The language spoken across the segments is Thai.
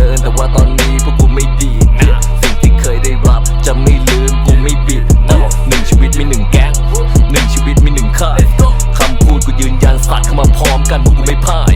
ดิน แต่ว่าตอนนี้พวกกูไม่ดีสิ่งที่เคยได้รับจะไม่ลืมกูไม่บิดหนึ่งชีวิตมีหนึ่งแก๊งหนึ่งชีวิตมีหนึ่งค่ายคำพูดกูยืนยันสัตว์เข้ามาพร้อมกันพวกกูไม่พ่าย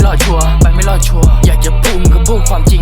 ไม่รอดชัวไปไม่รอดชัวอยากจะพุ่งก็พูดความจริง